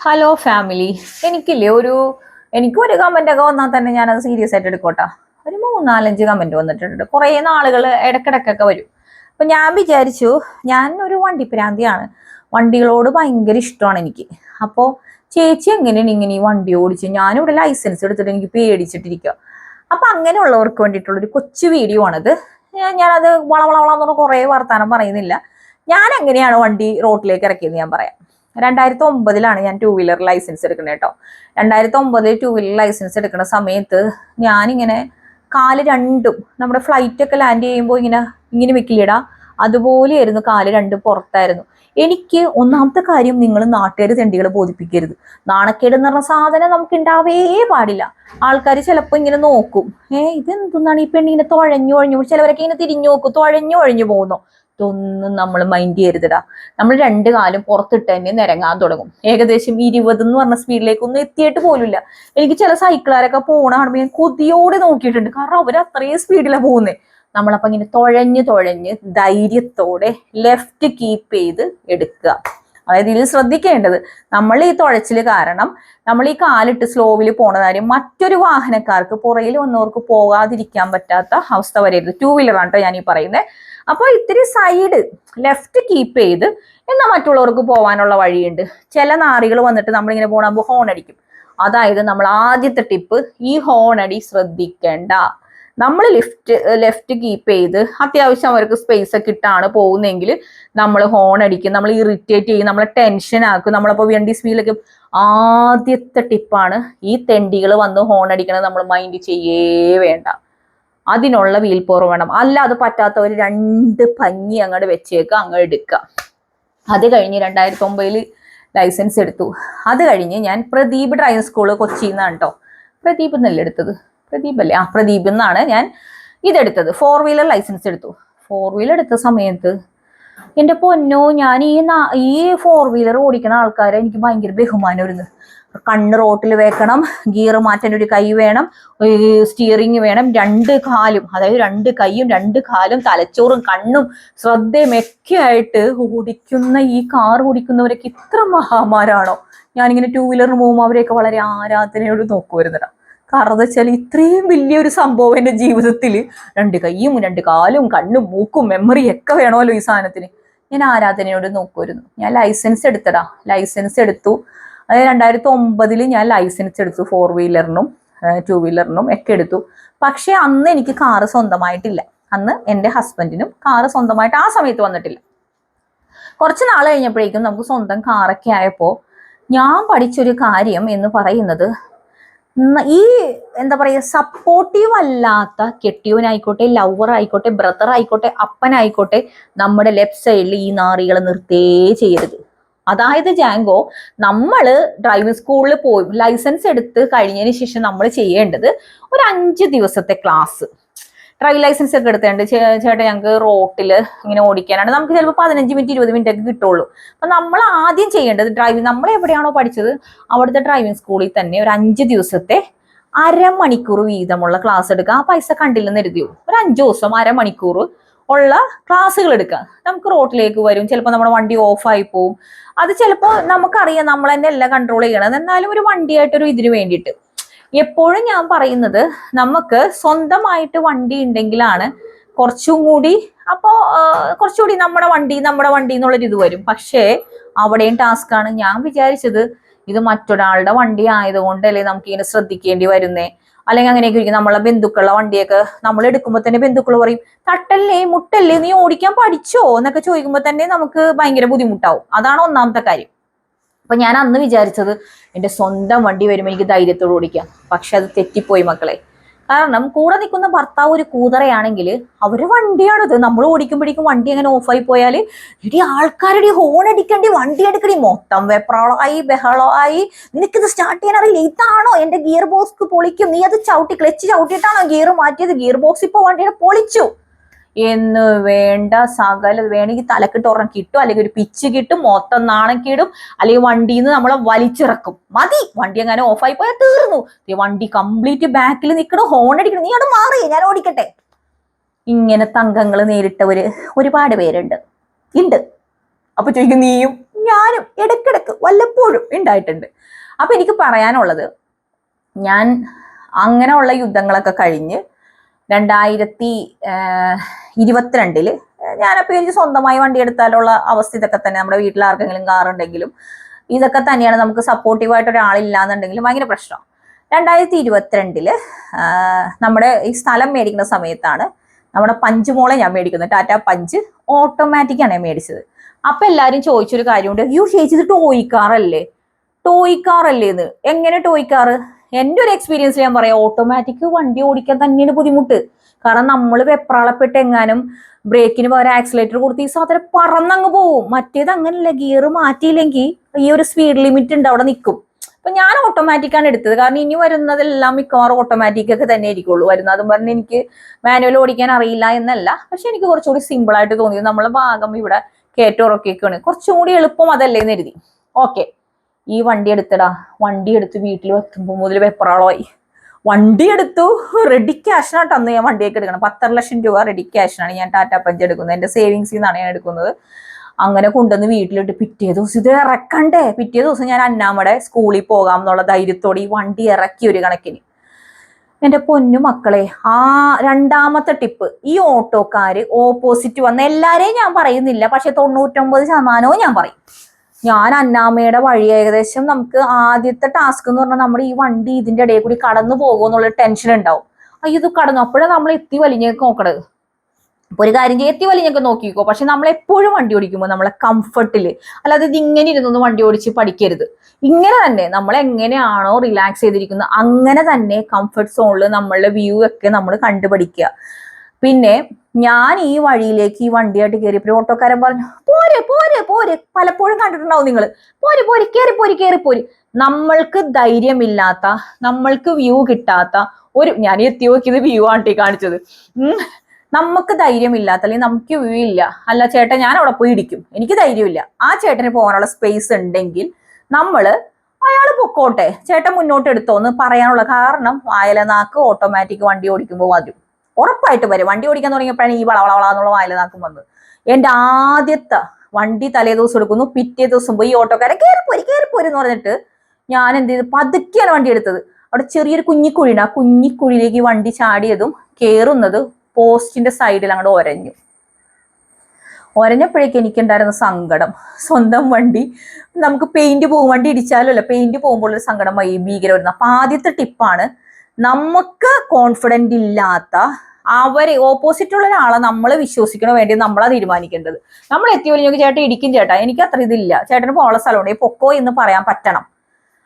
Hello family എനിക്കില്ലേ ഒരു എനിക്ക് ഒരു കമന്റ് ഒക്കെ വന്നാൽ തന്നെ ഞാൻ അത് സീരിയസ് ആയിട്ട് എടുക്കോട്ടാ. ഒരു മൂന്നാലഞ്ച് കമന്റ് വന്നിട്ടുണ്ട്. കുറേ നാളുകൾ ഇടക്കിടക്കൊക്കെ വരും. അപ്പൊ ഞാൻ വിചാരിച്ചു ഞാൻ ഒരു വണ്ടി പ്രാന്തിയാണ് വണ്ടികളോട് ഭയങ്കര ഇഷ്ടമാണ് എനിക്ക്. അപ്പോൾ ചേച്ചി എങ്ങനെയാണ് ഇങ്ങനെ ഈ വണ്ടി ഓടിച്ച് ഞാനിവിടെ ലൈസൻസ് എടുത്തിട്ട് എനിക്ക് പേടിച്ചിട്ടിരിക്കുക അപ്പൊ അങ്ങനെയുള്ളവർക്ക് വേണ്ടിയിട്ടുള്ളൊരു കൊച്ചു വീഡിയോ ആണിത്. ഞാനത് വളവളവളന്ന് പറഞ്ഞാൽ കുറേ വർത്താനം പറയുന്നില്ല. ഞാൻ എങ്ങനെയാണ് വണ്ടി റോട്ടിലേക്ക് ഇറക്കിയത് ഞാൻ പറയാം. രണ്ടായിരത്തി ഒമ്പതിലാണ് ഞാൻ ടൂ വീലർ ലൈസൻസ് എടുക്കുന്നത് കേട്ടോ. രണ്ടായിരത്തി ഒമ്പതിൽ ടൂ വീലർ ലൈസൻസ് എടുക്കുന്ന സമയത്ത് ഞാനിങ്ങനെ കാൽ രണ്ടും നമ്മുടെ ഫ്ലൈറ്റ് ഒക്കെ ലാൻഡ് ചെയ്യുമ്പോൾ ഇങ്ങനെ ഇങ്ങനെ വെക്കില്ലടാ. അതുപോലെയായിരുന്നു കാൽ രണ്ടും പുറത്തായിരുന്നു. എനിക്ക് ഒന്നാമത്തെ കാര്യം നിങ്ങൾ നാട്ടുകാർ തെണ്ടികൾ ബോധിപ്പിക്കരുത്. നാണക്കേട് എന്ന് പറഞ്ഞ സാധനം നമുക്ക് ഉണ്ടാവേ പാടില്ല. ആൾക്കാർ ചിലപ്പോൾ ഇങ്ങനെ നോക്കും. ഏ ഇതെന്താണ് ഈ പെണ്ണിങ്ങനെ തുഴഞ്ഞു ഒഴിഞ്ഞു? ചിലവരൊക്കെ ഇങ്ങനെ തിരിഞ്ഞു നോക്കും. തുഴഞ്ഞു ഒഴിഞ്ഞു പോകുന്നു. ഇതൊന്നും നമ്മൾ മൈൻഡ് ചെയ്യരുതടാ. നമ്മൾ രണ്ട് കാലം പുറത്തിട്ട് തന്നെ നിരങ്ങാൻ തുടങ്ങും. ഏകദേശം ഇരുപത് എന്ന് പറഞ്ഞ സ്പീഡിലേക്ക് ഒന്നും എത്തിയിട്ട് പോലുമില്ല. എനിക്ക് ചില സൈക്കിളാരൊക്കെ പോണ കാണുമ്പോൾ ഞാൻ കൊതിയോടെ നോക്കിയിട്ടുണ്ട്. കാരണം അവർ അത്രയും സ്പീഡിലാണ് പോകുന്നത് നമ്മളപ്പോ ഇങ്ങനെ തുഴഞ്ഞ് തുഴഞ്ഞ് ധൈര്യത്തോടെ ലെഫ്റ്റ് കീപ്പ് ചെയ്ത് എടുക്കുക. അതായത് ഇതിൽ ശ്രദ്ധിക്കേണ്ടത് നമ്മൾ ഈ തുഴച്ചിൽ കാരണം നമ്മൾ ഈ കാലിട്ട് സ്ലോവിൽ പോണ കാര്യം മറ്റൊരു വാഹനക്കാർക്ക് പുറകിൽ വന്നവർക്ക് പോകാതിരിക്കാൻ പറ്റാത്ത അവസ്ഥ വരരുത് ടൂ വീലറാണ് കേട്ടോ ഞാൻ ഈ പറയുന്നത് അപ്പോൾ ഇത്തിരി സൈഡ് ലെഫ്റ്റ് കീപ്പ് ചെയ്ത് എന്നാൽ മറ്റുള്ളവർക്ക് പോകാനുള്ള വഴിയുണ്ട്. ചില നാറികൾ വന്നിട്ട് നമ്മളിങ്ങനെ പോകണമ്പോൾ ഹോൺ അടിക്കും. അതായത് നമ്മൾ ആദ്യത്തെ ടിപ്പ് ഈ ഹോൺ അടി ശ്രദ്ധിക്കേണ്ട. നമ്മൾ ലിഫ്റ്റ് ലെഫ്റ്റ് കീപ്പ് ചെയ്ത് അത്യാവശ്യം അവർക്ക് സ്പേസ് ഒക്കെ ഇട്ടാണ് പോകുന്നതെങ്കിൽ നമ്മൾ ഹോൺ അടിക്കും നമ്മൾ ഇറിറ്റേറ്റ് ചെയ്യും നമ്മളെ ടെൻഷൻ ആക്കും നമ്മളപ്പോൾ വണ്ടി സ്പീഡിലൊക്കെ ആദ്യത്തെ ടിപ്പാണ് ഈ തെണ്ടികൾ വന്ന് ഹോൺ അടിക്കണത് നമ്മൾ മൈൻഡ് ചെയ്യേ വേണ്ട. അതിനുള്ള വീൽ അല്ല അത് പറ്റാത്ത ഒരു രണ്ട് പഞ്ഞി അങ്ങോട്ട് വെച്ചേക്ക് അങ്ങോട്ട് എടുക്കുക അത് കഴിഞ്ഞ് രണ്ടായിരത്തി ഒമ്പതിൽ ലൈസൻസ് എടുത്തു. അത് കഴിഞ്ഞ് ഞാൻ പ്രദീപ് ഡ്രൈവിംഗ് സ്കൂൾ കൊച്ചിയിൽ നിന്നാണ് കേട്ടോ പ്രദീപ് എന്നല്ലേ എടുത്തത്? പ്രദീപ് അല്ലേ? ആ പ്രദീപ് എന്നാണ് ഞാൻ ഇതെടുത്തത്. ഫോർ വീലർ ലൈസൻസ് എടുത്തു. ഫോർ വീലർ എടുത്ത സമയത്ത് എന്റെ പൊന്നോ ഞാൻ ഈ ഈ ഫോർ വീലർ ഓടിക്കുന്ന ആൾക്കാരെ എനിക്ക് ഭയങ്കര ബഹുമാനം വരുന്നു കണ്ണ് റോട്ടിൽ വെക്കണം ഗിയർ മാറ്റാൻ ഒരു കൈ വേണം സ്റ്റിയറിംഗ് വേണം രണ്ട് കാലും അതായത് രണ്ട് കൈയും രണ്ട് കാലും തലച്ചോറും കണ്ണും ശ്രദ്ധയും ഒക്കെ ആയിട്ട് ഓടിക്കുന്ന ഈ കാർ ഓടിക്കുന്നവരൊക്കെ ഇത്ര മഹാമാരാണോ ഞാനിങ്ങനെ ടൂ വീലറിന് പോകുമ്പോൾ അവരെയൊക്കെ വളരെ ആരാധനയോട് നോക്കുമായിരുന്നടാ കാരണം എന്താ വെച്ചാൽ ഇത്രയും വലിയൊരു സംഭവം എന്റെ ജീവിതത്തിൽ. രണ്ട് കൈയും രണ്ട് കാലും കണ്ണും മൂക്കും മെമ്മറി ഒക്കെ വേണമല്ലോ ഈ സാധനത്തിന്. ഞാൻ ആരാധനയോട് നോക്കുമായിരുന്നു ഞാൻ ലൈസൻസ് എടുത്തടാ. ലൈസൻസ് എടുത്തു. അതായത് രണ്ടായിരത്തി ഒമ്പതിൽ ഞാൻ ലൈസൻസ് എടുത്തു ഫോർ വീലറിനും ടു വീലറിനും ഒക്കെ എടുത്തു. പക്ഷേ അന്ന് എനിക്ക് കാറ് സ്വന്തമായിട്ടില്ല. അന്ന് എന്റെ ഹസ്ബൻഡിനും കാറ് സ്വന്തമായിട്ട് ആ സമയത്ത് വന്നിട്ടില്ല. കുറച്ച് നാൾ കഴിഞ്ഞപ്പോഴേക്കും നമുക്ക് സ്വന്തം കാറൊക്കെ ആയപ്പോൾ ഞാൻ പഠിച്ചൊരു കാര്യം എന്ന് പറയുന്നത് ഈ എന്താ പറയുക സപ്പോർട്ടീവ് അല്ലാത്ത കെട്ടിയവനായിക്കോട്ടെ ലവർ ആയിക്കോട്ടെ ബ്രദർ ആയിക്കോട്ടെ അപ്പനായിക്കോട്ടെ നമ്മുടെ ലെഫ്റ്റ് സൈഡിൽ ഈ നാറികളെ നിർത്തേ ചെയ്യരുത്. അതായത് ജാങ്കോ നമ്മൾ ഡ്രൈവിംഗ് സ്കൂളിൽ പോയി ലൈസൻസ് എടുത്ത് കഴിഞ്ഞതിന് ശേഷം നമ്മൾ ചെയ്യേണ്ടത് ഒരു അഞ്ച് ദിവസത്തെ ക്ലാസ് ഡ്രൈവിംഗ് ലൈസൻസ് ഒക്കെ എടുത്തിട്ടുണ്ട് ചേട്ടാ ഞങ്ങൾക്ക് റോട്ടിൽ ഇങ്ങനെ ഓടിക്കാനാണ്. നമുക്ക് ചിലപ്പോൾ പതിനഞ്ച് മിനിറ്റ് ഇരുപത് മിനിറ്റ് ഒക്കെ കിട്ടുള്ളൂ. അപ്പൊ നമ്മൾ ആദ്യം ചെയ്യേണ്ടത് ഡ്രൈവിംഗ് നമ്മൾ എവിടെയാണോ പഠിച്ചത് അവിടുത്തെ ഡ്രൈവിംഗ് സ്കൂളിൽ തന്നെ ഒരു അഞ്ച് ദിവസത്തെ അരമണിക്കൂർ വീതമുള്ള ക്ലാസ് എടുക്കുക. ആ പൈസ കണ്ടില്ലെന്ന് എഴുതിയോ? ഒരു അഞ്ച് ദിവസം അരമണിക്കൂർ ഉള്ള ക്ലാസ്സുകൾ എടുക്കുക. നമുക്ക് റോഡിലേക്ക് വരും ചിലപ്പോൾ നമ്മുടെ വണ്ടി ഓഫായി പോവും. അത് ചിലപ്പോൾ നമുക്കറിയാം നമ്മൾ തന്നെ എല്ലാം കൺട്രോൾ ചെയ്യണം എന്നാലും ഒരു വണ്ടിയായിട്ടൊരു ഇതിന് വേണ്ടിയിട്ട്. എപ്പോഴും ഞാൻ പറയുന്നത് നമുക്ക് സ്വന്തമായിട്ട് വണ്ടി ഉണ്ടെങ്കിലാണ് കുറച്ചും കൂടി അപ്പോൾ കുറച്ചുകൂടി നമ്മുടെ വണ്ടി നമ്മുടെ വണ്ടി എന്നുള്ളൊരു ഇത് വരും. പക്ഷേ അവിടെയും ടാസ്ക്കാണ് ഞാൻ വിചാരിച്ചത് ഇത് മറ്റൊരാളുടെ വണ്ടി ആയതുകൊണ്ടല്ലേ നമുക്ക് ഇങ്ങനെ ശ്രദ്ധിക്കേണ്ടി വരുന്നേ. അല്ലെങ്കിൽ അങ്ങനെയൊക്കെ ഇരിക്കും. നമ്മളെ ബന്ധുക്കളുടെ വണ്ടിയൊക്കെ നമ്മൾ എടുക്കുമ്പോൾ തന്നെ ബന്ധുക്കൾ പറയും തട്ടല്ലേ മുട്ടല്ലേ? നീ ഓടിക്കാൻ പഠിച്ചോ? എന്നൊക്കെ ചോദിക്കുമ്പോൾ തന്നെ നമുക്ക് ഭയങ്കര ബുദ്ധിമുട്ടാവും. അതാണ് ഒന്നാമത്തെ കാര്യം. അപ്പൊ ഞാൻ അന്ന് വിചാരിച്ചത് എന്റെ സ്വന്തം വണ്ടി വരുമ്പോൾ എനിക്ക് ധൈര്യത്തോട് ഓടിക്കാം. പക്ഷെ അത് തെറ്റിപ്പോയി മക്കളെ. കാരണം കൂടെ നിൽക്കുന്ന ഭർത്താവ് ഒരു കൂതറയാണെങ്കിൽ അവർ വണ്ടിയാണിത്. നമ്മൾ ഓടിക്കുമ്പോഴേക്കും വണ്ടി അങ്ങനെ ഓഫായി പോയാൽ ഇടി ആൾക്കാരുടെ ഹോൺ അടിക്കേണ്ടി വണ്ടി എടുക്കണി മൊത്തം വെപ്രാളമായി ബഹളമായി. നിനക്കിത് സ്റ്റാർട്ട് ചെയ്യാൻ അറിയില്ല. ഇതാണോ എന്റെ ഗിയർ ബോക്സ് പൊളിക്കും? നീ അത് ചവിട്ടി ക്ലച്ച് ചവിട്ടിയിട്ടാണോ ഗിയർ മാറ്റിയത്? ഗിയർ ബോക്സ് ഇപ്പോൾ വണ്ടിയുടെ പൊളിച്ചു. എന്ന് വേണ്ട സകല വേണമെങ്കിൽ തലക്കിട്ട് ഒരെണ്ണം കിട്ടും അല്ലെങ്കിൽ ഒരു പിച്ച് കിട്ടും മൊത്തം നാണക്കിടും അല്ലെങ്കിൽ വണ്ടിയിൽ നിന്ന് നമ്മളെ വലിച്ചിറക്കും. മതി. വണ്ടി അങ്ങനെ ഓഫായി പോയാൽ തീർന്നു. വണ്ടി കംപ്ലീറ്റ് ബാക്കിൽ നിൽക്കണം ഹോൺ അടിക്കണം. നീ അവിടെ മാറി. ഞാൻ ഓടിക്കട്ടെ. ഇങ്ങനെ തങ്കങ്ങൾ നേരിട്ടവര് ഒരുപാട് പേരുണ്ട്. ഉണ്ട് അപ്പൊ ചോദിക്കും നീയും? ഞാനും ഇടക്കിടക്ക് വല്ലപ്പോഴും ഉണ്ടായിട്ടുണ്ട് അപ്പൊ എനിക്ക് പറയാനുള്ളത് ഞാൻ അങ്ങനെയുള്ള യുദ്ധങ്ങളൊക്കെ കഴിഞ്ഞ് രണ്ടായിരത്തി ഇരുപത്തിരണ്ടിൽ. ഞാനപ്പോൾ എനിക്ക് സ്വന്തമായി വണ്ടി എടുത്താലുള്ള അവസ്ഥ ഇതൊക്കെ തന്നെ. നമ്മുടെ വീട്ടിൽ ആർക്കെങ്കിലും കാറുണ്ടെങ്കിലും ഇതൊക്കെ തന്നെയാണ് നമുക്ക് സപ്പോർട്ടീവായിട്ട് ഒരാളില്ലാന്നുണ്ടെങ്കിലും ഭയങ്കര പ്രശ്നം. രണ്ടായിരത്തി ഇരുപത്തിരണ്ടിൽ നമ്മുടെ ഈ സ്ഥലം മേടിക്കുന്ന സമയത്താണ് നമ്മുടെ പഞ്ച് മോളെ ഞാൻ മേടിക്കുന്നത്. ടാറ്റ പഞ്ച് ഓട്ടോമാറ്റിക്കാണ് ഞാൻ മേടിച്ചത്. അപ്പൊ എല്ലാവരും ചോദിച്ചൊരു കാര്യമുണ്ട്. യു ചേച്ചി ഇത് ടോയ് കാറല്ലേ ടോയ് ഇത് എങ്ങനെ ടോയ് കാർ എന്റെ ഒരു എക്സ്പീരിയൻസ് ഞാൻ പറയാം ഓട്ടോമാറ്റിക് വണ്ടി ഓടിക്കാൻ തന്നെയാണ് ബുദ്ധിമുട്ട്. കാരണം നമ്മൾ വെപ്രാളപ്പെട്ട് എങ്ങാനും ബ്രേക്കിന് പകരം ആക്സിലേറ്റർ കൊടുത്ത് ഈ സാധനം പറന്നങ്ങ് പോവും. മറ്റേത് അങ്ങനെയല്ല ഗിയർ മാറ്റിയില്ലെങ്കിൽ ഈ ഒരു സ്പീഡ് ലിമിറ്റ് ഉണ്ട് അവിടെ നിൽക്കും അപ്പൊ ഞാൻ ഓട്ടോമാറ്റിക്കാണ് എടുത്തത്. കാരണം ഇനി വരുന്നതെല്ലാം മിക്കവാറും ഓട്ടോമാറ്റിക് ഒക്കെ തന്നെ ആയിരിക്കുള്ളൂ. വരുന്നതും പറഞ്ഞ് എനിക്ക് മാനുവൽ ഓടിക്കാൻ അറിയില്ല എന്നല്ല. പക്ഷെ എനിക്ക് കുറച്ചുകൂടി സിമ്പിൾ ആയിട്ട് തോന്നിയത് നമ്മളെ ഭാഗം ഇവിടെ കയറ്റോറൊക്കെയൊക്കെയാണ് കുറച്ചും കൂടി എളുപ്പം അതല്ലേ എന്ന് ഓക്കേ ഓക്കെ ഈ വണ്ടി എടുത്തടാ. വണ്ടി എടുത്ത് വീട്ടിൽ വെക്കുമ്പോൾ മുതൽ വെപ്രാളമായി വണ്ടി എടുത്തു. റെഡി ക്യാഷിനായിട്ട് അന്ന് ഞാൻ വണ്ടിയൊക്കെ എടുക്കണം. പത്തര ലക്ഷം രൂപ റെഡി ക്യാഷിനാണ് ഞാൻ ടാറ്റ പഞ്ച് എടുക്കുന്നത്. എന്റെ സേവിങ്സിൽ നിന്നാണ് ഞാൻ എടുക്കുന്നത്. അങ്ങനെ കൊണ്ടുവന്ന് വീട്ടിലിട്ട് പിറ്റേ ദിവസം ഇത് ഇറക്കണ്ടേ? പിറ്റേ ദിവസം ഞാൻ അന്നാമ്മടെ സ്കൂളിൽ പോകാം എന്നുള്ള ധൈര്യത്തോടെ ഈ വണ്ടി ഇറക്കി ഒരു കണക്കിന്. എന്റെ പൊന്നു മക്കളെ ആ രണ്ടാമത്തെ ടിപ്പ് ഈ ഓട്ടോക്കാര് ഓപ്പോസിറ്റ് വന്ന എല്ലാരെയും ഞാൻ പറയുന്നില്ല. പക്ഷെ തൊണ്ണൂറ്റൊമ്പത് ശതമാനവും ഞാൻ പറയും. ഞാൻ അന്നാമ്മയുടെ വഴി ഏകദേശം നമുക്ക് ആദ്യത്തെ ടാസ്ക് എന്ന് പറഞ്ഞാൽ നമ്മുടെ ഈ വണ്ടി ഇതിന്റെ ഇടയിൽ കൂടി കടന്നു പോകുമെന്നുള്ള ടെൻഷൻ ഉണ്ടാവും. അയ്യോ ഇത് കടന്നു. അപ്പോഴാണ് നമ്മൾ എത്തി വലിഞ്ഞേക്ക് നോക്കണത്. അപ്പൊ ഒരു കാര്യം എത്തി വലിഞ്ഞൊക്കെ നോക്കിക്കോ. പക്ഷെ നമ്മൾ എപ്പോഴും വണ്ടി ഓടിക്കുമ്പോൾ നമ്മളെ കംഫർട്ടിൽ അല്ലാതെ ഇത് ഇങ്ങനെ ഇരുന്നൊന്നും വണ്ടി ഓടിച്ച് പഠിക്കരുത്. ഇങ്ങനെ തന്നെ നമ്മൾ എങ്ങനെയാണോ റിലാക്സ് ചെയ്തിരിക്കുന്നത് അങ്ങനെ തന്നെ കംഫർട്ട് സോണിൽ നമ്മളുടെ വ്യൂ ഒക്കെ നമ്മൾ കണ്ടുപഠിക്കുക. പിന്നെ ഞാൻ ഈ വഴിയിലേക്ക് ഈ വണ്ടിയായിട്ട് കയറിയപ്പോൾ ഓട്ടോക്കാരൻ പറഞ്ഞു പോരെ പോരെ പോരെ. പലപ്പോഴും കണ്ടിട്ടുണ്ടാവും നിങ്ങൾ പോരെ പോരെ കയറി പോരി കയറി പോരി. നമ്മൾക്ക് ധൈര്യമില്ലാത്ത നമ്മൾക്ക് വ്യൂ കിട്ടാത്ത ഒരു ഞാൻ എത്തി നോക്കിയത് വ്യൂ ആണ്ടി കാണിച്ചത്. നമുക്ക് ധൈര്യമില്ലാത്ത അല്ലെങ്കിൽ നമുക്ക് വ്യൂ ഇല്ല. അല്ല ചേട്ടൻ ഞാൻ അവിടെ പോയി ഇടിക്കും. എനിക്ക് ധൈര്യമില്ല. ആ ചേട്ടന് പോകാനുള്ള സ്പേസ് ഉണ്ടെങ്കിൽ നമ്മൾ അയാൾ പൊക്കോട്ടെ. ചേട്ടൻ മുന്നോട്ട് എടുത്തോന്ന് പറയാനുള്ള കാരണം വായലനാക്ക് ഓട്ടോമാറ്റിക് വണ്ടി ഓടിക്കുമ്പോൾ വരും. ഉറപ്പായിട്ട് വരും. വണ്ടി ഓടിക്കാൻ തുടങ്ങിയപ്പോഴാണ് ഈ വള വള നാക്കും എന്നുള്ള വായലനാക്കും വന്നത്. എന്റെ ആദ്യത്തെ വണ്ടി തലേ ദിവസം എടുക്കുന്നു. പിറ്റേ ദിവസം പോയി ഈ ഓട്ടോക്കാരൻ കയറിപ്പോരി കയറിപ്പോരി പറഞ്ഞിട്ട് ഞാൻ എന്ത് ചെയ്തു? പതുക്കെയാണ് വണ്ടി എടുത്തത്. അവിടെ ചെറിയൊരു കുഞ്ഞിക്കുഴിയുണ്ട്. ആ കുഞ്ഞിക്കുഴിയിലേക്ക് വണ്ടി ചാടിയതും കയറുന്നത് പോസ്റ്റിന്റെ സൈഡിൽ അങ്ങോട്ട് ഒരഞ്ഞു. ഒരഞ്ഞപ്പോഴേക്ക് എനിക്കുണ്ടായിരുന്ന സങ്കടം. സ്വന്തം വണ്ടി നമുക്ക് പെയിന്റ് പോകും. വണ്ടി ഇടിച്ചാലോ അല്ല പെയിന്റ് പോകുമ്പോൾ ഒരു സങ്കടം ഭീകരം വരുന്നത് അപ്പൊ ആദ്യത്തെ ടിപ്പാണ് നമുക്ക് കോൺഫിഡന്റ് ഇല്ലാത്ത അവരെ ഓപ്പോസിറ്റ് ഉള്ള ഒരാളെ നമ്മൾ വിശ്വസിക്കണോ വേണ്ടി നമ്മളാ തീരുമാനിക്കേണ്ടത്? നമ്മൾ എത്തിയോ ഞങ്ങൾക്ക് ചേട്ടൻ ഇടിക്കും ചേട്ടാ. എനിക്ക് അത്ര ഇതില്ല. ചേട്ടന് പോകാനുള്ള സ്ഥലമുണ്ട്. പൊക്കോ എന്ന് പറയാൻ പറ്റണം.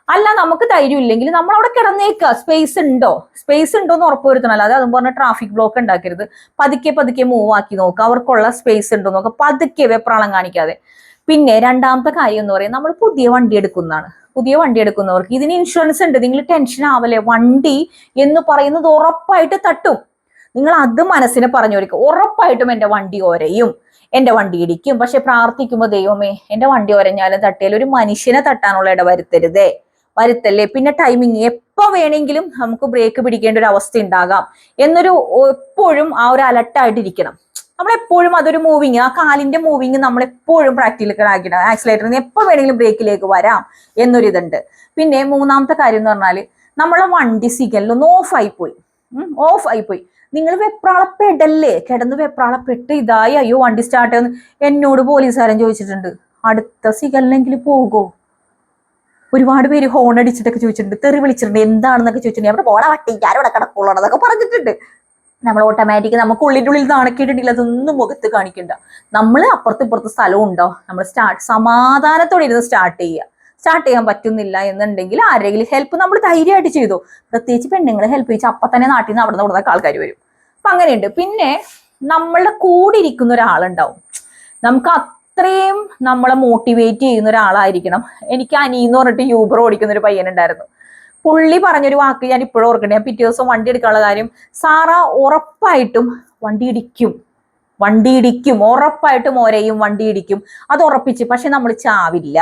അല്ല നമുക്ക് ധൈര്യം ഇല്ലെങ്കിൽ നമ്മൾ അവിടെ കിടന്നേക്കുക സ്പേസ് ഉണ്ടോ? സ്പേസ് ഉണ്ടോ എന്ന് ഉറപ്പുവരുത്തണം അല്ലാതെ അതും പറഞ്ഞ ട്രാഫിക് ബ്ലോക്ക് ഉണ്ടാക്കരുത്. പതുക്കെ പതുക്കെ മൂവ് ആക്കി നോക്കുക അവർക്കുള്ള സ്പേസ് ഉണ്ടോ നോക്കുക പതുക്കെ വെപ്രാളം കാണിക്കാതെ. പിന്നെ രണ്ടാമത്തെ കാര്യം എന്ന് പറയുന്നത് നമ്മൾ പുതിയ വണ്ടി എടുക്കുന്നതാണ്. പുതിയ വണ്ടി എടുക്കുന്നവർക്ക്. ഇതിന് ഇൻഷുറൻസ് ഉണ്ട്. നിങ്ങൾ ടെൻഷൻ ആവല്ലേ? വണ്ടി എന്ന് പറയുന്നത് ഉറപ്പായിട്ട് തട്ടും. നിങ്ങൾ അത് മനസ്സിനെ പറഞ്ഞു കൊടുക്കുക ഉറപ്പായിട്ടും എന്റെ വണ്ടി ഒരയും എന്റെ വണ്ടി ഇടിക്കും. പക്ഷെ പ്രാർത്ഥിക്കുമ്പോൾ ദൈവമേ എന്റെ വണ്ടി ഒരഞ്ഞാലും തട്ടിയാലും ഒരു മനുഷ്യനെ തട്ടാനുള്ള ഇട വരുത്തരുതേ വരുത്തല്ലേ? പിന്നെ ടൈമിങ് എപ്പോ വേണമെങ്കിലും നമുക്ക് ബ്രേക്ക് പിടിക്കേണ്ട ഒരു അവസ്ഥ ഉണ്ടാകാം. എന്നൊരു എപ്പോഴും ആ ഒരു അലർട്ടായിട്ടിരിക്കണം നമ്മൾ എപ്പോഴും അതൊരു മൂവിങ് ആ കാലിന്റെ മൂവിങ് നമ്മൾ എപ്പോഴും പ്രാക്ടിക്കൽ ആക്കിയിടാം ആക്സിലേറ്ററിന് എപ്പോൾ വേണമെങ്കിലും ബ്രേക്കിലേക്ക് വരാം എന്നൊരിതുണ്ട്. പിന്നെ മൂന്നാമത്തെ കാര്യം എന്ന് പറഞ്ഞാൽ നമ്മളെ വണ്ടി സിഗ്നലൊന്ന് ഓഫ് പോയി ഓഫ് പോയി നിങ്ങൾ വെപ്രാളപ്പെടല്ലേ? കിടന്ന് വെപ്രാളപ്പെട്ട് ഇതായി അയ്യോ വണ്ടി സ്റ്റാർട്ട് ചെയ്യുന്നു എന്നോട് പോലീസുകാരൻ ചോദിച്ചിട്ടുണ്ട് അടുത്ത സിഗ്നലിനെങ്കിലും പോകുമോ ഒരുപാട് പേര് ഹോൺ അടിച്ചിട്ടൊക്കെ ചോദിച്ചിട്ടുണ്ട് തെറി വിളിച്ചിട്ടുണ്ട് എന്താണെന്നൊക്കെ ചോദിച്ചിട്ടുണ്ട്. അവിടെ പോടാ വട്ടി? ഞാനിവിടെ കിടക്കുള്ളൂ എന്നൊക്കെ പറഞ്ഞിട്ടുണ്ട്. നമ്മൾ ഓട്ടോമാറ്റിക് നമുക്ക് ഉള്ളിന്റെ ഉള്ളിൽ നാണക്കേട്ടിട്ടില്ല അതൊന്നും മുഖത്ത് കാണിക്കണ്ട. നമ്മൾ അപ്പുറത്ത് ഇപ്പുറത്ത് സ്ഥലവും ഉണ്ടോ? നമ്മൾ സ്റ്റാർട്ട് സമാധാനത്തോടെ ഇരുന്ന് സ്റ്റാർട്ട് ചെയ്യുക. സ്റ്റാർട്ട് ചെയ്യാൻ പറ്റുന്നില്ല എന്നുണ്ടെങ്കിൽ ആരെങ്കിലും ഹെൽപ്പ് നമ്മൾ ധൈര്യമായിട്ട് ചെയ്തു. പ്രത്യേകിച്ച് പെണ്ണുങ്ങളെ ഹെൽപ്പ് ചെയ്യിച്ച് അപ്പൊ തന്നെ നാട്ടിൽ നിന്ന് അവിടെ നിന്ന് ഇവിടുന്നൊക്കെ ആൾക്കാർ വരും. അപ്പൊ അങ്ങനെയുണ്ട്. പിന്നെ നമ്മളുടെ കൂടെ ഇരിക്കുന്ന ഒരാളുണ്ടാവും. നമുക്ക് അത്രയും നമ്മളെ മോട്ടിവേറ്റ് ചെയ്യുന്ന ഒരാളായിരിക്കണം. എനിക്ക് അനിയെന്ന് പറഞ്ഞിട്ട് യൂബർ ഓടിക്കുന്ന ഒരു പയ്യനുണ്ടായിരുന്നു. പുള്ളി പറഞ്ഞൊരു വാക്ക് ഞാൻ ഇപ്പോഴും ഓർക്കണേ ഞാൻ പിറ്റേ ദിവസം വണ്ടി എടുക്കാനുള്ള കാര്യം സാറ ഉറപ്പായിട്ടും വണ്ടി ഇടിക്കും. വണ്ടി ഇടിക്കും. ഉറപ്പായിട്ടും ഓരെയും വണ്ടി ഇടിക്കും. അത് ഉറപ്പിച്ച്. പക്ഷെ നമ്മൾ ചാവില്ല.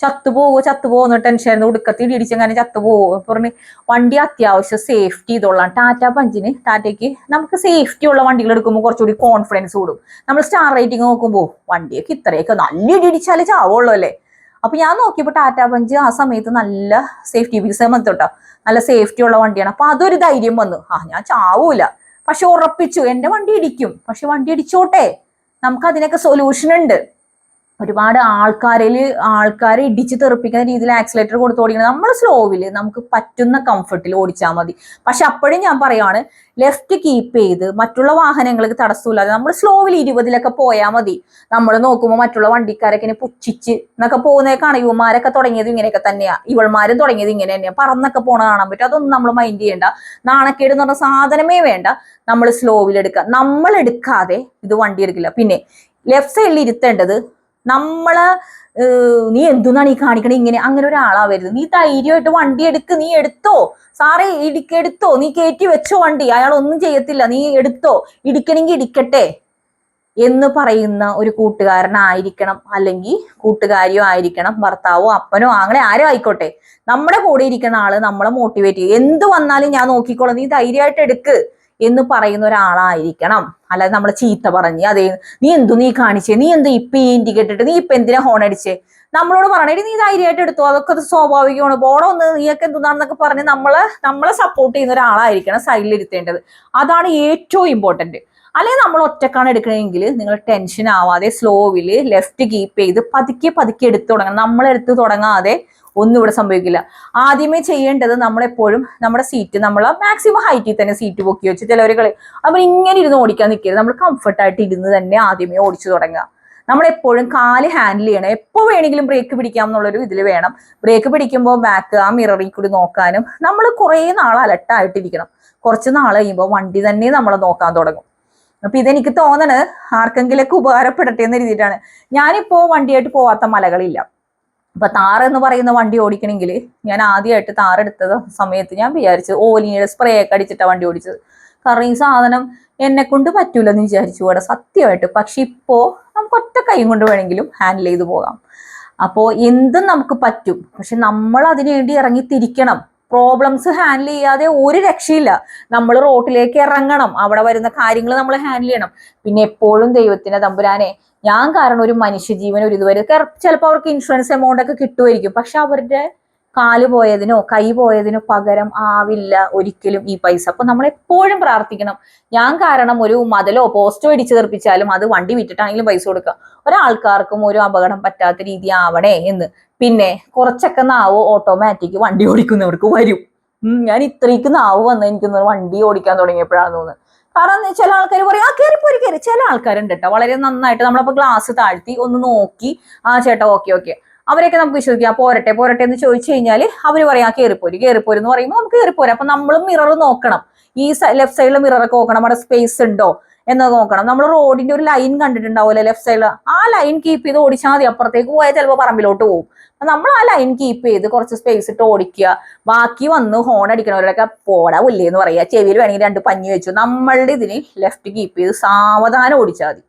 ചത്തുപോകോ ചത്തുപോകുന്ന ടെൻഷൻ ഉടുക്കത്തി ഇടിച്ചെങ്ങനെ ചത്തുപോകോ പറഞ്ഞ് വണ്ടി അത്യാവശ്യം സേഫ്റ്റി ഇതുള്ള ടാറ്റ പഞ്ചിന് ടാറ്റയ്ക്ക് നമുക്ക് സേഫ്റ്റി ഉള്ള വണ്ടികൾ എടുക്കുമ്പോൾ കുറച്ചുകൂടി കോൺഫിഡൻസ് കൂടും. നമ്മൾ സ്റ്റാർ റേറ്റിംഗ് നോക്കുമ്പോൾ വണ്ടിയൊക്കെ ഇത്രയൊക്കെ നല്ല ഇടി ഇടിച്ചാലേ ചാവുള്ളൂ അല്ലേ? അപ്പൊ ഞാൻ നോക്കിയപ്പോൾ ടാറ്റ പഞ്ച് ആ സമയത്ത് നല്ല സേഫ്റ്റി ഫീസ് വന്നിട്ടോ. നല്ല സേഫ്റ്റി ഉള്ള വണ്ടിയാണ്. അപ്പൊ അതൊരു ധൈര്യം വന്നു. ആ ഞാൻ ചാവൂല. പക്ഷെ ഉറപ്പിച്ചു. എന്റെ വണ്ടി ഇടിക്കും. പക്ഷെ വണ്ടി ഇടിച്ചോട്ടെ. നമുക്ക് അതിനൊക്കെ സൊല്യൂഷൻ ഉണ്ട്. ഒരുപാട് ആൾക്കാരിൽ ആൾക്കാരെ ഇടിച്ച് തെറിപ്പിക്കുന്ന രീതിയിൽ ആക്സിലേറ്റർ കൊടുത്ത് ഓടിക്കണം നമ്മൾ സ്ലോവിൽ നമുക്ക് പറ്റുന്ന കംഫർട്ടിൽ ഓടിച്ചാൽ മതി. പക്ഷെ അപ്പോഴും ഞാൻ പറയുവാണ് ലെഫ്റ്റ് കീപ്പ് ചെയ്ത് മറ്റുള്ള വാഹനങ്ങൾക്ക് തടസ്സമില്ലാതെ നമ്മൾ സ്ലോവിൽ ഇരുപതിലൊക്കെ പോയാൽ മതി. നമ്മൾ നോക്കുമ്പോൾ മറ്റുള്ള വണ്ടിക്കാരൊക്കെ ഇങ്ങനെ പുച്ഛിച്ച് എന്നൊക്കെ പോകുന്നേക്കാണ് യുവമാരൊക്കെ തുടങ്ങിയത് ഇങ്ങനെയൊക്കെ തന്നെയാണ് ഇവൾമാരും തുടങ്ങിയത് ഇങ്ങനെ തന്നെയാണ് പറന്നൊക്കെ പോണ കാണാൻ പറ്റും. അതൊന്നും നമ്മൾ മൈൻഡ് ചെയ്യേണ്ട. നാണക്കേട് എന്ന് പറഞ്ഞ സാധനമേ വേണ്ട. നമ്മൾ സ്ലോവിൽ എടുക്കുക നമ്മൾ എടുക്കാതെ ഇത് വണ്ടി എടുക്കില്ല. പിന്നെ ലെഫ്റ്റ് സൈഡിൽ ഇരുത്തേണ്ടത് നമ്മളെ നീ എന്തുന്നാണ് ഈ കാണിക്കണേ? ഇങ്ങനെ അങ്ങനെ ഒരാളാവരുത്. നീ ധൈര്യമായിട്ട് വണ്ടി എടുക്ക് നീ എടുത്തോ? സാറേ ഇടിക്കെടുത്തോ നീ കയറ്റി വെച്ചോ വണ്ടി? അയാൾ ഒന്നും ചെയ്യത്തില്ല. നീ എടുത്തോ? ഇടിക്കണമെങ്കിൽ ഇടിക്കട്ടെ? എന്ന് പറയുന്ന ഒരു കൂട്ടുകാരനായിരിക്കണം. അല്ലെങ്കിൽ കൂട്ടുകാരിയോ ആയിരിക്കണം. ഭർത്താവോ അപ്പനോ അങ്ങനെ ആരും ആയിക്കോട്ടെ. നമ്മുടെ കൂടെ ഇരിക്കുന്ന ആൾ നമ്മളെ മോട്ടിവേറ്റ് ചെയ്യും. എന്ത് വന്നാലും ഞാൻ നോക്കിക്കോളാം. നീ ധൈര്യമായിട്ട് എടുക്ക്. എന്ന് പറയുന്ന ഒരാളായിരിക്കണം. അല്ലാതെ നമ്മളെ ചീത്ത പറഞ്ഞ് അതേ നീ എന്തു നീ കാണിച്ചേ? നീ എന്ത് ഇപ്പൊ ഈ ഇട്ട് നീ ഇപ്പൊ എന്തിനാ ഹോൺ അടിച്ചേ? നമ്മളോട് പറഞ്ഞിട്ട് നീ ധൈര്യമായിട്ട് എടുത്തു? അതൊക്കെ അത് സ്വാഭാവികമാണ്. ബോഡോ ഒന്ന് നീയൊക്കെ എന്തുന്നാണെന്നൊക്കെ പറഞ്ഞ് നമ്മളെ നമ്മളെ സപ്പോർട്ട് ചെയ്യുന്ന ഒരാളായിരിക്കണം സൈഡിൽ ഇരുത്തേണ്ടത് അതാണ് ഏറ്റവും ഇമ്പോർട്ടന്റ് അല്ലെങ്കിൽ നമ്മൾ ഒറ്റക്കാണ് എടുക്കണമെങ്കിൽ നിങ്ങൾ ടെൻഷൻ ആവാതെ സ്ലോവിൽ ലെഫ്റ്റ് കീപ്പ് ചെയ്ത് പതുക്കെ പതുക്കെ എടുത്തു തുടങ്ങണം. നമ്മളെടുത്ത് തുടങ്ങാതെ ഒന്നും ഇവിടെ സംഭവിക്കില്ല. ആദ്യമേ ചെയ്യേണ്ടത് നമ്മളെപ്പോഴും നമ്മുടെ സീറ്റ് നമ്മൾ മാക്സിമം ഹൈറ്റിൽ തന്നെ സീറ്റ് പൊക്കി വെച്ച് ചിലവർ കളി അവർ ഇങ്ങനെ ഇരുന്ന് ഓടിക്കാൻ നിൽക്കരുത് നമ്മൾ കംഫർട്ടായിട്ട് ഇരുന്ന് തന്നെ ആദ്യമേ ഓടിച്ചു തുടങ്ങുക. നമ്മളെപ്പോഴും കാൽ ഹാൻഡിൽ ചെയ്യണം. എപ്പോൾ വേണമെങ്കിലും ബ്രേക്ക് പിടിക്കാം എന്നുള്ളൊരു ഇതിൽ വേണം. ബ്രേക്ക് പിടിക്കുമ്പോൾ ബാക്ക് ആ മിററിൽ കൂടി നോക്കാനും നമ്മൾ കുറേ നാൾ അലട്ടായിട്ടിരിക്കണം. കുറച്ച് നാൾ കഴിയുമ്പോൾ വണ്ടി തന്നെ നമ്മൾ നോക്കാൻ തുടങ്ങും. അപ്പൊ ഇതെനിക്ക് തോന്നണത് ആർക്കെങ്കിലൊക്കെ ഉപകാരപ്പെടട്ടെ എന്ന് എഴുതിയിട്ടാണ് ഞാനിപ്പോ വണ്ടിയായിട്ട് പോവാത്ത മലകളില്ല. അപ്പൊ താറ് എന്ന് പറയുന്ന വണ്ടി ഓടിക്കണമെങ്കിൽ ഞാൻ ആദ്യമായിട്ട് താറ് എടുത്ത സമയത്ത് ഞാൻ വിചാരിച്ചു ഓലിയുടെ സ്പ്രേ ഒക്കെ അടിച്ചിട്ടാണ് വണ്ടി ഓടിച്ചത്. കാരണം ഈ സാധനം എന്നെ കൊണ്ട് പറ്റൂലെന്ന് വിചാരിച്ചു ഇവിടെ സത്യമായിട്ട്. പക്ഷെ ഇപ്പോ നമുക്ക് ഒറ്റ കൈ കൊണ്ട് വേണമെങ്കിലും ഹാൻഡിൽ ചെയ്ത് പോകാം. അപ്പോൾ എന്തും നമുക്ക് പറ്റും. പക്ഷെ നമ്മൾ അതിനു വേണ്ടി ഇറങ്ങി തിരിക്കണം. പ്രോബ്ലംസ് ഹാൻഡിൽ ചെയ്യാതെ ഒരു രക്ഷയില്ല. നമ്മൾ റോട്ടിലേക്ക് ഇറങ്ങണം. അവിടെ വരുന്ന കാര്യങ്ങൾ നമ്മൾ ഹാൻഡിൽ ചെയ്യണം. പിന്നെ എപ്പോഴും ദൈവത്തിന്റെ തമ്പുരാനെ ഞാൻ കാരണം ഒരു മനുഷ്യജീവൻ ഒരു ഇതുവരെ ചിലപ്പോൾ അവർക്ക് ഇൻഷുറൻസ് എമൗണ്ട് ഒക്കെ കിട്ടുമായിരിക്കും. പക്ഷെ അവരുടെ കാൽ പോയതിനോ കൈ പോയതിനോ പകരം ആവില്ല ഒരിക്കലും ഈ പൈസ. അപ്പൊ നമ്മൾ എപ്പോഴും പ്രാർത്ഥിക്കണം. ഞാൻ കാരണം ഒരു മതിലോ പോസ്റ്റോ ഇടിച്ചു തെറിപ്പിച്ചാലും അത് വണ്ടി വിറ്റിട്ടാണെങ്കിലും പൈസ കൊടുക്കുക. ഒരാൾക്കാർക്കും ഒരു അപകടം പറ്റാത്ത രീതി ആവണേ എന്ന്. പിന്നെ കുറച്ചൊക്കെ നാവ് ഓട്ടോമാറ്റിക് വണ്ടി ഓടിക്കുന്നവർക്ക് വരും. ഞാൻ ഇത്രയ്ക്ക് നാവ് വന്ന് എനിക്കൊന്ന് വണ്ടി ഓടിക്കാൻ തുടങ്ങിയപ്പോഴാണ് തോന്നുന്നത് കാരണം ചില ആൾക്കാർ പറയും ആ കയറി പോരി കയറി ചില ആൾക്കാരുണ്ട് കേട്ടോ വളരെ നന്നായിട്ട് നമ്മളപ്പോ ഗ്ലാസ് താഴ്ത്തി ഒന്ന് നോക്കി ആ ചേട്ടാ ഓക്കെ ഓക്കെ അവരെയൊക്കെ നമുക്ക് വിശ്വസിക്കാം. പോരട്ടെ പോരട്ടെ എന്ന് ചോദിച്ചു കഴിഞ്ഞാൽ അവർ പറയാം കയറിപ്പോര് കയറിപ്പോരി എന്ന് പറയുമ്പോൾ നമുക്ക് കയറിപ്പോര് അപ്പൊ നമ്മളും മിറർ നോക്കണം. ഈ ലെഫ്റ്റ് സൈഡിൽ മിറർ ഒക്കെ നോക്കണം. അവിടെ സ്പേസ് ഉണ്ടോ എന്ന് നോക്കണം. നമ്മൾ റോഡിന്റെ ഒരു ലൈൻ കണ്ടിട്ടുണ്ടാവുമല്ലോ ലെഫ്റ്റ് സൈഡിൽ ആ ലൈൻ കീപ്പ് ചെയ്ത് ഓടിച്ചാൽ മതി. അപ്പുറത്തേക്ക് പോയാൽ ചിലപ്പോൾ പറമ്പിലോട്ട് പോകും നമ്മൾ ആ ലൈൻ കീപ്പ് ചെയ്ത് കുറച്ച് സ്പേസ് ഇട്ട് ഓടിക്കുക. ബാക്കി വന്ന് ഹോൺ അടിക്കണവരൊക്കെ പോടാ പുല്ലേ എന്ന് പറയാ ചെവിയിൽ വേണമെങ്കിൽ രണ്ട് പഞ്ഞി വെച്ചു. നമ്മളുടെ ഇതിന് ലെഫ്റ്റ് കീപ്പ് ചെയ്ത് സാവധാനം ഓടിച്ചാൽ മതി.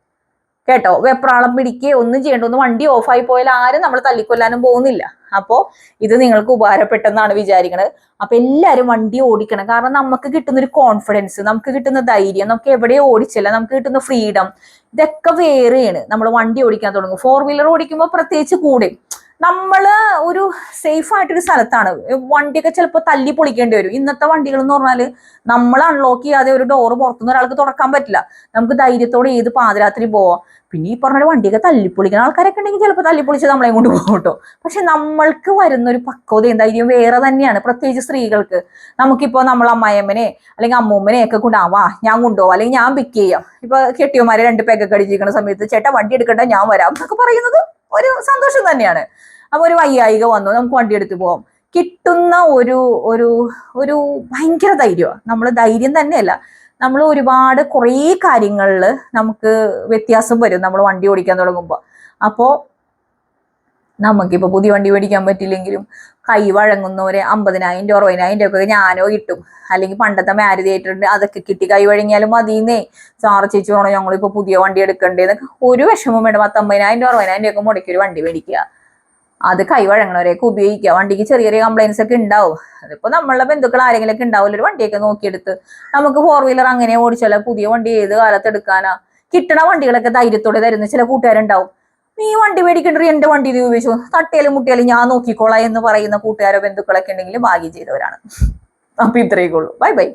കേട്ടോ? വെപ്രാളം പിടിക്കുക ഒന്നും ചെയ്യേണ്ട. ഒന്ന് വണ്ടി ഓഫായി പോയാൽ ആരും നമ്മൾ തല്ലിക്കൊല്ലാനും പോകുന്നില്ല. അപ്പോ ഇത് നിങ്ങൾക്ക് ഉപകാരപ്പെട്ടെന്നാണ് വിചാരിക്കുന്നത് അപ്പൊ എല്ലാരും വണ്ടി ഓടിക്കണം. കാരണം നമുക്ക് കിട്ടുന്ന ഒരു കോൺഫിഡൻസ് നമുക്ക് കിട്ടുന്ന ധൈര്യം നമുക്ക് എവിടെ ഓടിച്ചില്ല നമുക്ക് കിട്ടുന്ന ഫ്രീഡം ഇതൊക്കെ വേറെയാണ്. നമ്മൾ വണ്ടി ഓടിക്കാൻ തുടങ്ങും. ഫോർ വീലർ ഓടിക്കുമ്പോൾ പ്രത്യേകിച്ച് കൂടെ നമ്മൾ ഒരു സേഫ് ആയിട്ടൊരു സ്ഥലത്താണ്. വണ്ടിയൊക്കെ ചിലപ്പോൾ തല്ലി പൊളിക്കേണ്ടി വരും. ഇന്നത്തെ വണ്ടികൾ എന്ന് പറഞ്ഞാൽ നമ്മൾ അൺലോക്ക് ചെയ്യാതെ ഒരു ഡോറ് പുറത്തുനിന്ന് ഒരാൾക്ക് തുറക്കാൻ പറ്റില്ല. നമുക്ക് ധൈര്യത്തോടെ ഏത് പാതിരാത്രി പോവാം. പിന്നെ ഈ പറഞ്ഞ വണ്ടിയൊക്കെ തല്ലിപ്പൊളിക്കുന്ന ആൾക്കാരൊക്കെ ഉണ്ടെങ്കിൽ ചിലപ്പോൾ തല്ലിപ്പൊളിച്ച് നമ്മളെ കൊണ്ട് പോകും കേട്ടോ. പക്ഷെ നമ്മൾക്ക് വരുന്ന ഒരു പക്വതയും ധൈര്യം വേറെ തന്നെയാണ്. പ്രത്യേകിച്ച് സ്ത്രീകൾക്ക്. നമുക്കിപ്പോ നമ്മൾ അമ്മായിയമ്മനെ അല്ലെങ്കിൽ അമ്മൂമ്മനെ ഒക്കെ കൊണ്ടാവാ ഞാൻ കൊണ്ടുപോവാം. അല്ലെങ്കിൽ ഞാൻ പിക്ക് ചെയ്യാം. ഇപ്പൊ കെട്ടിയമാരെ രണ്ട് പെഗൊക്കെ അടിച്ചിരിക്കുന്ന സമയത്ത് ചേട്ടാ വണ്ടി എടുക്കണ്ട ഞാൻ വരാം എന്നൊക്കെ പറയുന്നത് ഒരു സന്തോഷം തന്നെയാണ്. അപ്പോൾ ഒരു വയ്യായിക വന്നു നമുക്ക് വണ്ടി എടുത്ത് പോവാം. കിട്ടുന്ന ഒരു ഒരു ഒരു ഭയങ്കര ധൈര്യമാണ് നമ്മൾ ധൈര്യം തന്നെയല്ല. നമ്മൾ ഒരുപാട് കുറേ കാര്യങ്ങളിൽ നമുക്ക് വ്യത്യാസം വരും. നമ്മൾ വണ്ടി ഓടിക്കാൻ തുടങ്ങുമ്പോൾ അപ്പോൾ നമുക്കിപ്പോൾ പുതിയ വണ്ടി മേടിക്കാൻ പറ്റില്ലെങ്കിലും കൈ വഴങ്ങുന്നവരെ അമ്പതിനായിരം രൂപ അറുപതിനായിരം രൂപ ഒക്കെ ഞാനോ കിട്ടും. അല്ലെങ്കിൽ പണ്ടത്തെ മാരുതി ആയിട്ടുണ്ട് അതൊക്കെ കിട്ടി കൈ വഴങ്ങിയാലും മതിയെന്നേ. സാറ് ചേച്ചി വേണോ ഞങ്ങളിപ്പോൾ പുതിയ വണ്ടി എടുക്കണ്ടേ എന്നൊക്കെ ഒരു വിഷമം വേണ്ട. പത്തമ്പതിനായിരം രൂപ അറുപതിനായിരം രൂപ ഒക്കെ മുടക്കി ഒരു വണ്ടി മേടിക്കുക. അത് കൈ വഴങ്ങണവരെയൊക്കെ ഉപയോഗിക്കുക. വണ്ടിക്ക് ചെറിയ ചെറിയ കംപ്ലൈൻസ് ഒക്കെ ഉണ്ടാവും. അതിപ്പോൾ നമ്മളുടെ ബന്ധുക്കൾ ആരെങ്കിലും ഒക്കെ ഉണ്ടാവില്ല ഒരു വണ്ടിയൊക്കെ നോക്കിയെടുത്ത്. നമുക്ക് ഫോർ വീലർ അങ്ങനെ ഓടിച്ചാലോ പുതിയ വണ്ടി ഏത് കാലത്ത് എടുക്കാനാ? കിട്ടണ വണ്ടികളൊക്കെ ധൈര്യത്തോടെ തരുന്ന ചില കൂട്ടുകാരുണ്ടാവും. നീ വണ്ടി മേടിക്കണ്ടേ എന്റെ വണ്ടി ഇത് ഉപയോഗിച്ചു? തട്ടിയാലും മുട്ടിയാലും ഞാൻ നോക്കിക്കോളാം എന്ന് പറയുന്ന കൂട്ടുകാരോ ബന്ധുക്കളൊക്കെ ഉണ്ടെങ്കിൽ ഭാഗ്യം ചെയ്തവരാണ്. അപ്പൊ ഇത്രയൊക്കെ ഉള്ളൂ. Bye bye